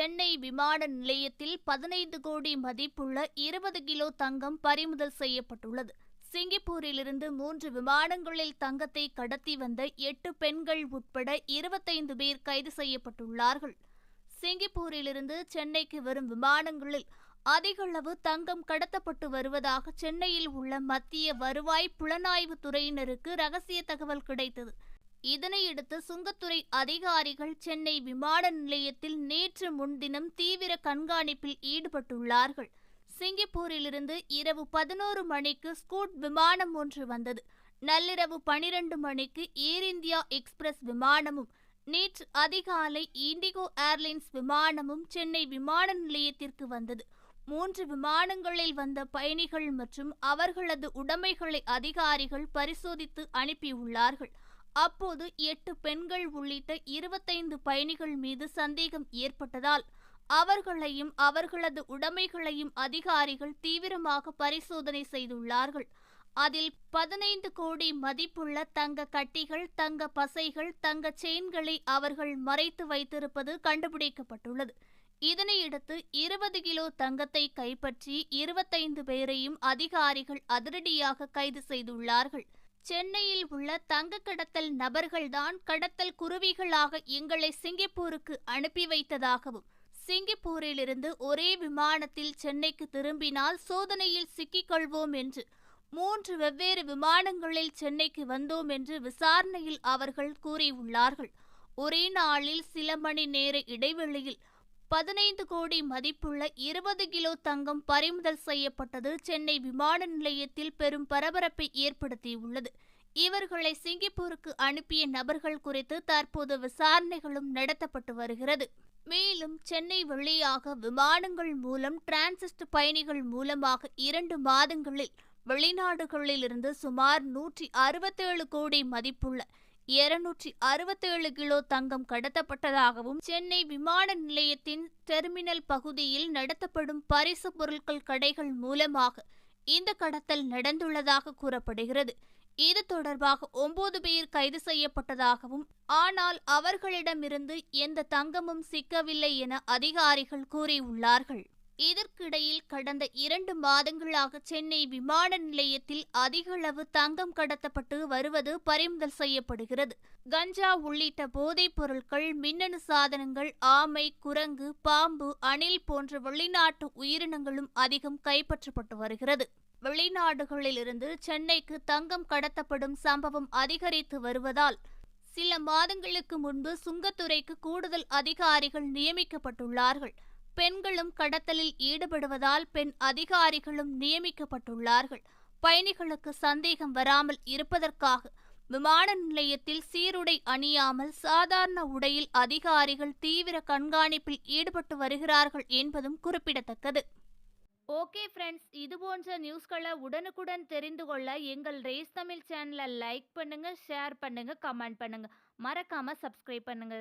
சென்னை விமான நிலையத்தில் பதினைந்து கோடி மதிப்புள்ள இருபது கிலோ தங்கம் பறிமுதல் செய்யப்பட்டுள்ளது. சிங்கப்பூரிலிருந்து மூன்று விமானங்களில் தங்கத்தை கடத்தி வந்த எட்டு பெண்கள் உட்பட இருபத்தைந்து பேர் கைது செய்யப்பட்டுள்ளார்கள். சிங்கப்பூரிலிருந்து சென்னைக்கு வரும் விமானங்களில் அதிகளவு தங்கம் கடத்தப்பட்டு வருவதாக சென்னையில் உள்ள மத்திய வருவாய் புலனாய்வு துறையினருக்கு ரகசிய தகவல் கிடைத்தது. இதனையடுத்து சுங்கத்துறை அதிகாரிகள் சென்னை விமான நிலையத்தில் நேற்று முன்தினம் தீவிர கண்காணிப்பில் ஈடுபட்டுள்ளார்கள். சிங்கப்பூரிலிருந்து இரவு பதினோரு மணிக்கு ஸ்கூட் விமானம் ஒன்று வந்தது. நள்ளிரவு பனிரெண்டு மணிக்கு ஏர் இந்தியா எக்ஸ்பிரஸ் விமானமும் நேற்று அதிகாலை இண்டிகோ ஏர்லைன்ஸ் விமானமும் சென்னை விமான நிலையத்திற்கு வந்தது. மூன்று விமானங்களில் வந்த பயணிகள் மற்றும் அவர்களது உடைமைகளை அதிகாரிகள் பரிசோதித்து அனுப்பியுள்ளார்கள். அப்போது எட்டு பெண்கள் உள்ளிட்ட இருபத்தைந்து பயணிகள் மீது சந்தேகம் ஏற்பட்டதால் அவர்களையும் அவர்களது உடைமைகளையும் அதிகாரிகள் தீவிரமாக பரிசோதனை செய்துள்ளார்கள். அதில் பதினைந்து கோடி மதிப்புள்ள தங்க கட்டிகள் தங்க பசைகள் தங்க செயின்களை அவர்கள் மறைத்து வைத்திருப்பது கண்டுபிடிக்கப்பட்டுள்ளது. இதனையடுத்து இருபது கிலோ தங்கத்தை கைப்பற்றி இருபத்தைந்து பேரையும் அதிகாரிகள் அதிரடியாக கைது செய்துள்ளார்கள். சென்னையில் உள்ள தங்க கடத்தல் நபர்கள்தான் கடத்தல் குருவிகளாக எங்களை சிங்கப்பூருக்கு அனுப்பி வைத்ததாகவும் சிங்கப்பூரிலிருந்து ஒரே விமானத்தில் சென்னைக்கு திரும்பினால் சோதனையில் சிக்கிக்கொள்வோம் என்று மூன்று வெவ்வேறு விமானங்களில் சென்னைக்கு வந்தோம் என்று விசாரணையில் அவர்கள் கூறியுள்ளார்கள். ஒரே நாளில் சில மணி நேர இடைவெளியில் பதினைந்து கோடி மதிப்புள்ள இருபது கிலோ தங்கம் பறிமுதல் செய்யப்பட்டது சென்னை விமான நிலையத்தில் பெரும் பரபரப்பை ஏற்படுத்தியுள்ளது. இவர்களை சிங்கப்பூருக்கு அனுப்பிய நபர்கள் குறித்து தற்போது விசாரணைகளும் நடத்தப்பட்டு வருகிறது. மேலும் சென்னை வழியாக விமானங்கள் மூலம் டிரான்சிஸ்ட் பயணிகள் மூலமாக இரண்டு மாதங்களில் வெளிநாடுகளிலிருந்து சுமார் நூற்றி அறுபத்தேழு கோடி மதிப்புள்ள இருநூற்றி அறுபத்தேழு கிலோ தங்கம் கடத்தப்பட்டதாகவும் சென்னை விமான நிலையத்தின் டெர்மினல் பகுதியில் நடத்தப்படும் பரிசு பொருட்கள் கடைகள் மூலமாக இந்த கடத்தல் நடந்துள்ளதாக கூறப்படுகிறது. இது தொடர்பாக ஒன்பது பேர் கைது செய்யப்பட்டதாகவும் ஆனால் அவர்களிடமிருந்து எந்த தங்கமும் சிக்கவில்லை என அதிகாரிகள் கூறியுள்ளார்கள். இதற்கிடையில் கடந்த இரண்டு மாதங்களாக சென்னை விமான நிலையத்தில் அதிகளவு தங்கம் கடத்தப்பட்டு வருவது பறிமுதல் செய்யப்படுகிறது. கஞ்சா உள்ளிட்ட போதைப் பொருட்கள் மின்னணு சாதனங்கள் ஆமை குரங்கு பாம்பு அணில் போன்ற வெளிநாட்டு உயிரினங்களும் அதிகம் கைப்பற்றப்பட்டு வருகிறது. வெளிநாடுகளிலிருந்து சென்னைக்கு தங்கம் கடத்தப்படும் சம்பவம் அதிகரித்து வருவதால் சில மாதங்களுக்கு முன்பு சுங்கத்துறைக்கு கூடுதல் அதிகாரிகள் நியமிக்கப்பட்டுள்ளார்கள். பெண்களும் கடத்தலில் ஈடுபடுவதால் பெண் அதிகாரிகளும் நியமிக்கப்பட்டுள்ளார்கள். பயணிகளுக்கு சந்தேகம் வராமல் இருப்பதற்காக விமான நிலையத்தில் சீருடை அணியாமல் சாதாரண உடையில் அதிகாரிகள் தீவிர கண்காணிப்பில் ஈடுபட்டு வருகிறார்கள் என்பதும் குறிப்பிடத்தக்கது. ஓகே ஃப்ரெண்ட்ஸ் இது போன்ற நியூஸ்களை உடனுக்குடன் தெரிந்து கொள்ள எங்கள் ரேஸ் தமிழ் சேனலை லைக் பண்ணுங்க ஷேர் பண்ணுங்க கமெண்ட் பண்ணுங்க. மறக்காம சப்ஸ்கிரைப் பண்ணுங்க.